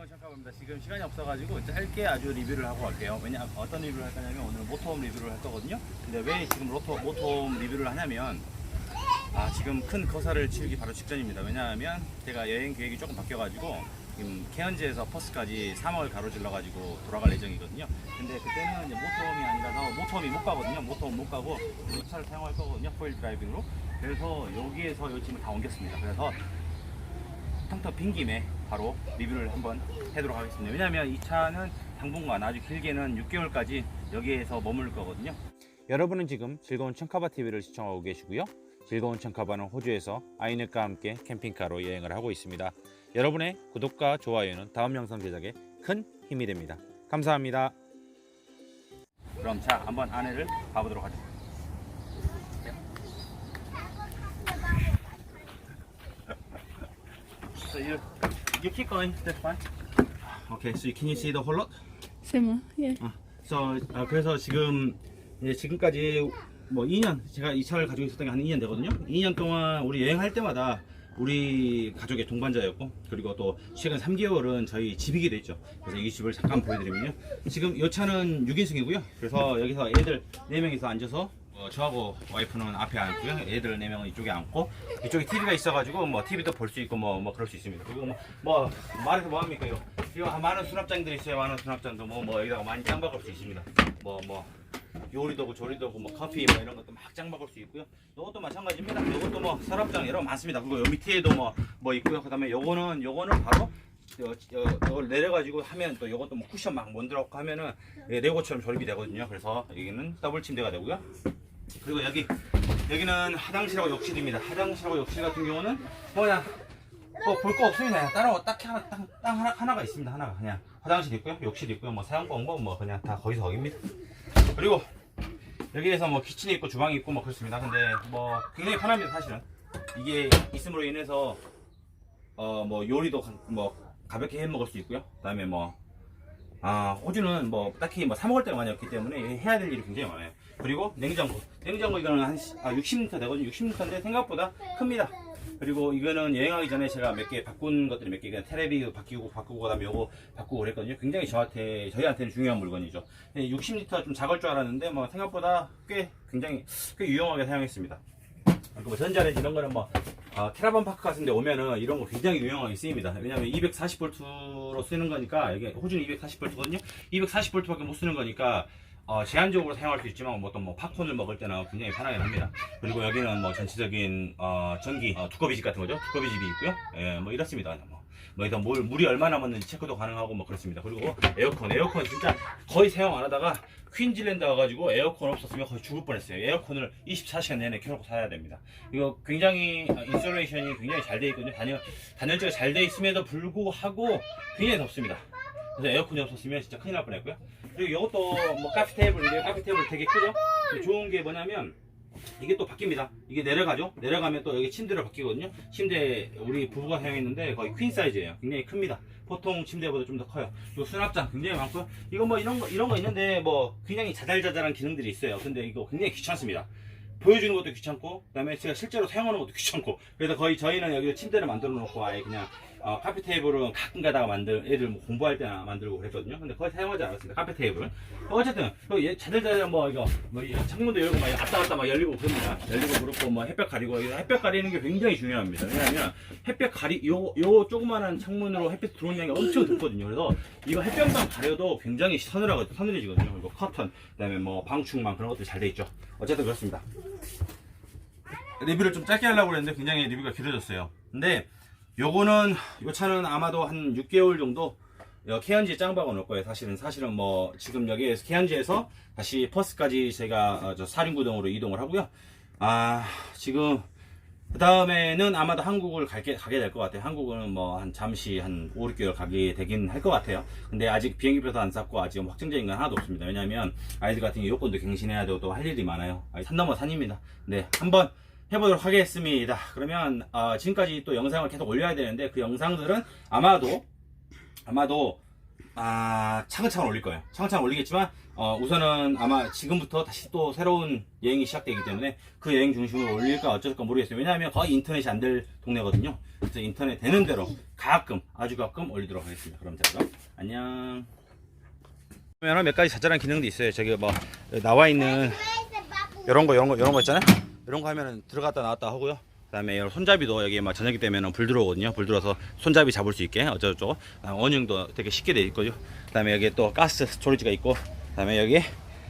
즐거운 샷가입니다 지금 시간이 없어가지고 짧게 아주 리뷰를 하고 갈게요. 왜냐 어떤 리뷰를 할 거냐면 오늘 모터홈 리뷰를 할 거거든요. 근데 왜 지금 로터, 모터홈 리뷰를 하냐면 아 지금 큰 거사를 치우기 바로 직전입니다. 왜냐하면 제가 여행 계획이 조금 바뀌어가지고 지금 케언즈에서 퍼스까지 3월 가로질러가지고 돌아갈 예정이거든요. 근데 그때는 이제 모터홈이 아니라서 모터홈이 못 가거든요. 모터홈 못 가고 이 차를 사용할 거거든요. 포일 드라이빙으로. 그래서 여기에서 요 짐을 다 옮겼습니다. 그래서 텅텅 빈 김에 바로 리뷰를 한번 해도록 하겠습니다. 왜냐하면 이 차는 당분간 아주 길게는 6개월까지 여기에서 머물 거거든요. 여러분은 지금 즐거운 청카바 TV를 시청하고 계시고요. 즐거운 청카바는 호주에서 아이넷과 함께 캠핑카로 여행을 하고 있습니다. 여러분의 구독과 좋아요는 다음 영상 제작에 큰 힘이 됩니다. 감사합니다. 그럼 자 한번 안에를 봐보도록 하죠. You you keep going. That's fine. Okay, so can you see the whole lot? Similar, yeah. So, 아, 그래서 지금 이제 지금까지 뭐 2년 제가 이 차를 가지고 있었던 게 한 2년 되거든요. 2년 동안 우리 여행할 때마다 우리 가족의 동반자였고 그리고 또 최근 3개월은 저희 집이기도 했죠. 그래서 이 집을 잠깐 보여드리면요. 지금 이 차는 6인승이고요. 그래서 여기서 애들 4명이서 앉아서 어, 저하고 와이프는 앞에 앉고요. 애들 4명은 이쪽에 앉고 이쪽에 TV가 있어가지고 뭐 TV도 볼 수 있고 뭐, 뭐 그럴 수 있습니다. 그리고 뭐, 뭐 말해서 뭐 합니까 이거 이거 많은 수납장들이 있어요. 많은 수납장도 뭐, 뭐 여기다가 많이 짱 박을 수 있습니다. 뭐 뭐 요리도 고 조리도 고뭐 커피 뭐 이런 것도 막 짱 박을 수 있고요. 이것도 마찬가지입니다. 이것도 뭐 서랍장 여러 많습니다. 그리고 요 밑에도 뭐 뭐 있고요. 그다음에 요거는 요거는 바로 요, 내려가지고 하면 또 요것도 뭐 쿠션 막 만들어갖고 하면은 예, 레고처럼 조립이 되거든요. 그래서 여기는 더블 침대가 되고요. 그리고 여기 여기는 화장실하고 욕실입니다. 화장실하고 욕실 같은 경우는 뭐 그냥 뭐볼 거 없습니다. 그냥 따로 딱히 하나 딱, 딱 하나 하나가 있습니다. 하나가 그냥 화장실 있고요, 욕실 있고요, 뭐 사용방 뭐뭐 그냥 다 거기서 거기입니다. 그리고 여기에서 뭐 키친이 있고 주방이 있고 뭐 그렇습니다. 근데 뭐 굉장히 편합니다 사실은. 이게 있음으로 인해서 어 뭐 요리도 가- 뭐 가볍게 해 먹을 수 있고요. 그다음에 뭐 아, 호주는 뭐 딱히 뭐 사 먹을 때가 많이 없기 때문에 해야 될 일이 굉장히 많아요. 그리고 냉장고. 냉장고 이거는 한 시- 아, 60리터 되거든요. 60리터인데 생각보다 큽니다. 그리고 이거는 여행하기 전에 제가 몇 개 바꾼 것들이 몇 개, 그냥 테레비 바뀌고 바꾸고 그다음에 요거 바꾸고 그랬거든요. 굉장히 저한테 저희한테는 중요한 물건이죠. 60리터 좀 작을 줄 알았는데 뭐 생각보다 꽤 굉장히 꽤 유용하게 사용했습니다. 그리고 뭐 전자레인지 이런 거는 뭐 아, 캐러반 파크 같은 데 오면은 이런 거 굉장히 유용하게 쓰입니다. 왜냐면 240V로 쓰는 거니까 이게 호주는 240V거든요. 240V밖에 못 쓰는 거니까 어, 제한적으로 사용할 수 있지만 뭐 어떤 뭐 팝콘을 먹을 때나 굉장히 편하게 합니다. 그리고 여기는 뭐 전체적인 어, 전기 어, 두꺼비 집 같은 거죠. 두꺼비 집이 있고요. 예, 뭐 이렇습니다. 뭐. 뭐 물, 물이 얼마나 남았는지 체크도 가능하고 뭐 그렇습니다. 그리고 에어컨, 에어컨 진짜 거의 사용 안 하다가 퀸즐랜드 와가지고 에어컨 없었으면 거의 죽을 뻔했어요. 에어컨을 24시간 내내 켜놓고 살아야 됩니다. 이거 굉장히 아, 인스톨레이션이 굉장히 잘 돼 있거든요. 단열, 단열재가 잘 돼 있음에도 불구하고 굉장히 덥습니다. 그래서 에어컨이 없었으면 진짜 큰일 날 뻔했고요. 그리고 이것도 뭐 카페 테이블인데요. 카페 테이블 되게 크죠? 좋은 게 뭐냐면 이게 또 바뀝니다. 이게 내려가죠? 내려가면 또 여기 침대로 바뀌거든요. 침대 우리 부부가 사용했는데 거의 퀸 사이즈예요. 굉장히 큽니다. 보통 침대보다 좀 더 커요. 요 수납장 굉장히 많고요. 이거 뭐 이런 거 이런 거 있는데 뭐 굉장히 자잘자잘한 기능들이 있어요. 근데 이거 굉장히 귀찮습니다. 보여주는 것도 귀찮고 그다음에 제가 실제로 사용하는 것도 귀찮고 그래서 거의 저희는 여기 침대를 만들어 놓고 아예 그냥 어, 카페 테이블은 가끔 가다가 만들 애들 뭐 공부할 때나 만들고 그랬거든요. 근데 거의 사용하지 않았습니다. 카페 테이블은 어쨌든 그 얘- 자잘자잘 뭐 이거 뭐이 창문도 열고 막 왔다 갔다 막 열리고 그럽니다. 열리고 그렇고 뭐 햇볕 가리고 햇볕 가리는 게 굉장히 중요합니다. 왜냐하면 햇볕 가리 요 요 조그만한 창문으로 햇볕 들어오는 양이 엄청 덥거든요. 그래서 이거 햇볕만 가려도 굉장히 서늘하고 서늘해지거든요. 그리고 커튼 그다음에 뭐 방충망 그런 것들이 잘돼 있죠. 어쨌든 그렇습니다. 리뷰를 좀 짧게 하려고 했는데 굉장히 리뷰가 길어졌어요. 근데 요거는 요 차는 아마도 한 6개월 정도 케안지에 짱 박아 놓을 거예요. 사실은 사실은 뭐 지금 여기에서 케안지에서 다시 퍼스까지 제가 어, 저 사륜구동으로 이동을 하고요. 아 지금 그 다음에는 아마도 한국을 갈게, 가게 될 것 같아요. 한국은 뭐 한 잠시 한 5, 6개월 가게 되긴 할 것 같아요. 근데 아직 비행기표도 안 샀고 아직 확정적인 건 하나도 없습니다. 왜냐하면 아이들 같은 경우 요건도 갱신해야 되고 또 할 일이 많아요. 산 넘어 산입니다. 네, 한번 해보도록 하겠습니다. 그러면 어, 지금까지 또 영상을 계속 올려야 되는데 그 영상들은 아마도 아마도 아 차근차근 올릴 거예요. 차근차근 올리겠지만 어, 우선은 아마 지금부터 다시 또 새로운 여행이 시작되기 때문에 그 여행 중심으로 올릴까 어쩔까 모르겠어요. 왜냐하면 거의 인터넷이 안 될 동네거든요. 그래서 인터넷 되는 대로 가끔, 아주 가끔 올리도록 하겠습니다. 그럼 자, 그럼 안녕. 그러면 몇 가지 자잘한 기능도 있어요. 저기 뭐 나와 있는 이런 거, 이런 거, 이런 거 있잖아요. 이런 거 하면은 들어갔다 나왔다 하고요. 그다음에 손잡이도 여기 막 저녁이 되면은 불 들어오거든요. 불 들어서 손잡이 잡을 수 있게 어쩌고저쩌고. 원형도 되게 쉽게 돼 있고요. 그다음에 여기 또 가스 스토리지가 있고, 그다음에 여기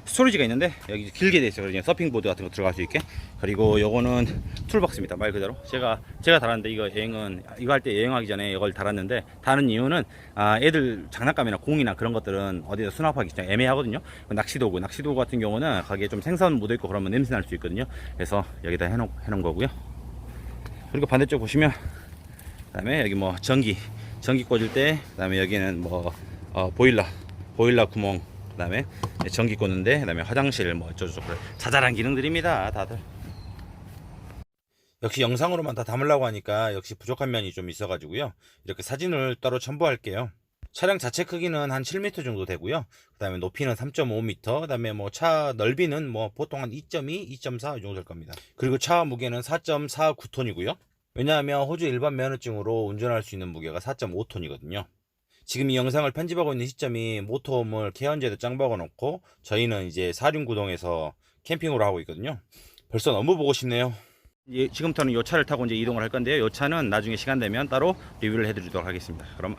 스토리지가 있는데 여기 길게 돼 있어요. 그냥 서핑 보드 같은 거 들어갈 수 있게. 그리고 요거는 툴박스입니다. 말 그대로. 제가 제가 달았는데 이거 여행은 이거 할 때 여행하기 전에 이걸 달았는데 다른 이유는 아 애들 장난감이나 공이나 그런 것들은 어디다 수납하기 좀 애매하거든요. 낚시도구, 낚시도구 같은 경우는 거기에 좀 생선 묻어 있고 그러면 냄새 날 수 있거든요. 그래서 여기다 해놓 해놓은 거고요. 그리고 반대쪽 보시면 그 다음에 여기 뭐 전기 전기 꽂을 때 그 다음에 여기는 뭐 어, 보일러 보일러 구멍 그 다음에 전기 꽂는데 그 다음에 화장실 뭐 어쩌고저쩌고 자잘한 기능들입니다 다들. 역시 영상으로만 다 담으려고 하니까 역시 부족한 면이 좀 있어 가지고요. 이렇게 사진을 따로 첨부할게요 차량 자체 크기는 한 7m 정도 되고요. 그 다음에 높이는 3.5m 그 다음에 뭐 차 넓이는 뭐 보통 한 2.2, 2.4이 정도 될 겁니다. 그리고 차 무게는 4.49톤이고요. 왜냐하면 호주 일반 면허증으로 운전할 수 있는 무게가 4.5톤이거든요. 지금 이 영상을 편집하고 있는 시점이 모터홈을 케언제도 짱 박아놓고 저희는 이제 사륜구동에서 캠핑으로 하고 있거든요. 벌써 너무 보고 싶네요. 예, 지금부터는 이 차를 타고 이제 이동을 할 건데요. 이 차는 나중에 시간 되면 따로 리뷰를 해드리도록 하겠습니다. 그럼